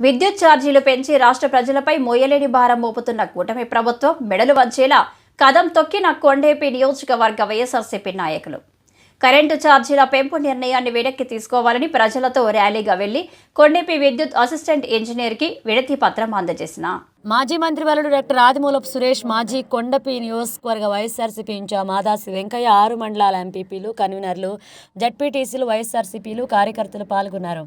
విద్యుత్ ఛార్జీలు పెంచి రాష్ట్ర ప్రజలపై మోయలేని భారం మోపుతున్న కూటమి ప్రభుత్వం మెడలు వంచేలా కదం తొక్కిన కొండేపి నియోజకవర్గ వైఎస్ఆర్సీపీ నాయకులు. కరెంటు ఛార్జీల పెంపు నిర్ణయాన్ని వెనక్కి తీసుకోవాలని ప్రజలతో ర్యాలీగా వెళ్ళి కొండేపి విద్యుత్ అసిస్టెంట్ ఇంజనీర్కి విడతి పత్రం అందజేసిన. మాజీ మంత్రివర్యుడు డాక్టర్ ఆదిమూలపు సురేష్ మాజీ కొండపి నియోజకవర్గ వైఎస్ఆర్సీపీ ఇన్ఛార్జ్ మాదాసి వెంకయ్య ఆరు మండలాల ఎంపీపీలు కన్వీనర్లు జడ్పీటీసీలు వైఎస్ఆర్సీపీలు కార్యకర్తలు పాల్గొన్నారు.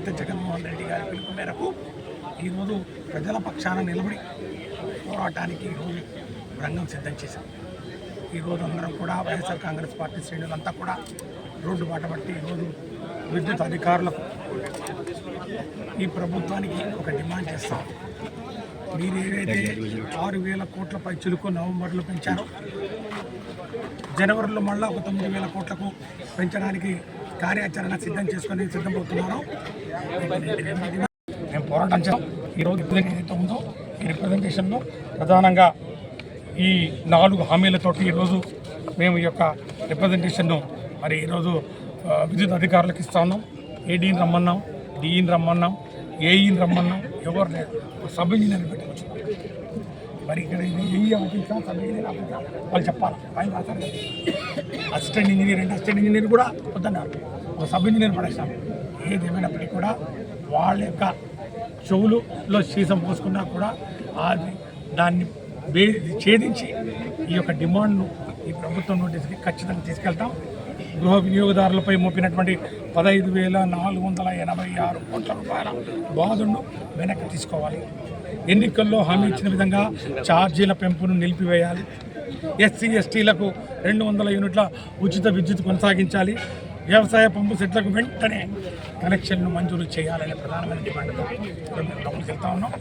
అధినేత జగన్మోహన్ రెడ్డి గారి పిలుపు మేరకు ఈరోజు ప్రజల పక్షాన నిలబడి పోరాటానికి ఈరోజు రంగం సిద్ధం చేశాం. ఈరోజు అందరం కూడా వైఎస్ఆర్ కాంగ్రెస్ పార్టీ శ్రేణులంతా కూడా రోడ్డు బాట పట్టి ఈరోజు విద్యుత్ అధికారులకు ఈ ప్రభుత్వానికి ఒక డిమాండ్ చేస్తాం. మీరు ఏవైతే ఆరు వేల కోట్ల పై నవంబర్లో పెంచారో జనవరిలో మళ్ళీ ఒక తొమ్మిది వేల కోట్లకు పెంచడానికి కార్యాచరణ సిద్ధం చేసుకొని సిద్ధమవుతున్నారో మేము పోరాటం చేస్తాం. ఈరోజు ఏదైతే ఉందో ఈ రిప్రజెంటేషన్లో ప్రధానంగా ఈ నాలుగు హామీలతోటి ఈరోజు మేము ఈ యొక్క రిప్రజెంటేషన్ను మరి ఈరోజు విద్యుత్ అధికారులకు ఇస్తా ఉన్నాం. ఏడీని రమ్మన్నాం డిఈని రమ్మన్నాం ఏఈని రమ్మన్నాం. ఎవరు లేదు సబ్ ఇంజనీర్ పెట్టుకోవచ్చు మరి ఇక్కడ ఇది ఏ సబ్ ఇంజనీర్ ఆఫీసా వాళ్ళు చెప్పాలి? ఆయన అసిస్టెంట్ ఇంజనీర్ అంటే అసిస్టెంట్ ఇంజనీర్ కూడా వద్దన్నారు. ఒక సబ్ ఇంజనీర్ పడేస్తాం ఏది కూడా వాళ్ళ యొక్క చెవులులో సీసం పోసుకున్నా కూడా అది దాన్ని ఛేదించి ఈ యొక్క డిమాండ్ను ఈ ప్రభుత్వం నోటీస్కి ఖచ్చితంగా తీసుకెళ్తాం. గృహ వినియోగదారులపై మోపినటువంటి పదహైదు వేల నాలుగు వందల ఎనభై ఆరు కోట్ల రూపాయల బాధను వెనక్కి తీసుకోవాలి. ఎన్నికల్లో హామీ ఇచ్చిన విధంగా ఛార్జీల పెంపును నిలిపివేయాలి. ఎస్సీ ఎస్టీలకు రెండు వందల యూనిట్ల ఉచిత విద్యుత్ కొనసాగించాలి. వ్యవసాయ పంపు సెట్లకు వెంటనే కనెక్షన్ను మంజూరు చేయాలనే ప్రధానమైన డిమాండ్తో మేము లోపలికి వెళ్తా ఉన్నాం.